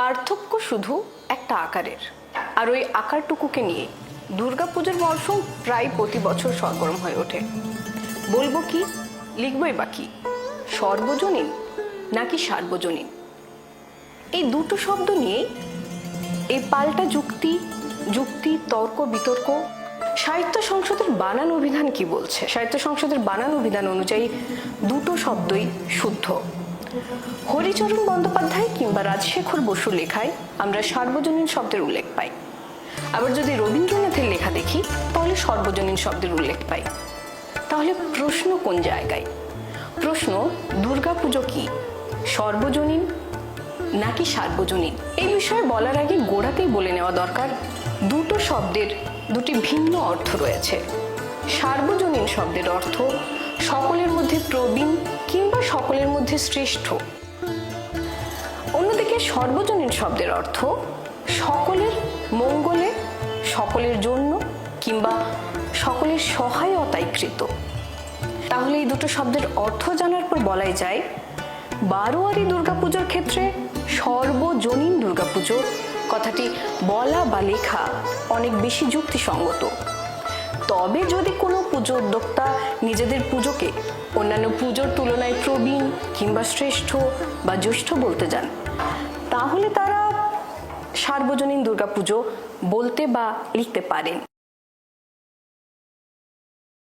পার্থক্য শুধু একটা আকারের। আর ওই আকারটুকুকে নিয়ে দুর্গাপুজোর মরশুম প্রায় প্রতি বছর সরগরম হয়ে ওঠে। বলব কি, লিখবই বা কি, সর্বজনীন নাকি সার্বজনীন? এই দুটো শব্দ নিয়ে এই পাল্টা যুক্তি যুক্তি, তর্ক, বিতর্ক, সাহিত্য সংসদের বানান অভিধান কি বলছে? সাহিত্য সংসদের বানান অভিধান অনুযায়ী দুটো শব্দই শুদ্ধ। হরিচরণ বন্দ্যোপাধ্যায় কিংবা রাজশেখর বসুর লেখায় আমরা সার্বজনীন শব্দের উল্লেখ পাই। আবার যদি রবীন্দ্রনাথের লেখা দেখি, তাহলে সর্বজনীন শব্দের উল্লেখ পাই। তাহলে প্রশ্ন কোন জায়গায়? প্রশ্ন, দুর্গাপুজো কি? সর্বজনীন নাকি সার্বজনীন? এই বিষয়ে বলার আগে গোড়াতেই বলে নেওয়া দরকার, দুটো শব্দের দুটি ভিন্ন অর্থ রয়েছে। সার্বজনীন শব্দের অর্থ সকলের মধ্যে প্রবীণ কিংবা সকলের মধ্যে শ্রেষ্ঠ। অন্যদিকে সর্বজনীন শব্দের অর্থ সকলের মঙ্গলে, সকলের জন্য কিংবা সকলের সহায়তায় কৃত। তাহলে এই দুটো শব্দের অর্থ জানার পর বলাই যায়, বারোয়ারি দুর্গাপুজোর ক্ষেত্রে সর্বজনীন দুর্গাপুজো কথাটি বলা বা লেখা অনেক বেশি যুক্তিসঙ্গত। তবে যদি কোনো পুজো উদ্যোক্তা নিজেদের পুজোকে অন্যান্য পুজোর তুলনায় প্রবীণ কিংবা শ্রেষ্ঠ বা জ্যেষ্ঠ বলতে যান তাহলে তারা সার্বজনীন দুর্গাপুজো বলতে বা লিখতে পারেন।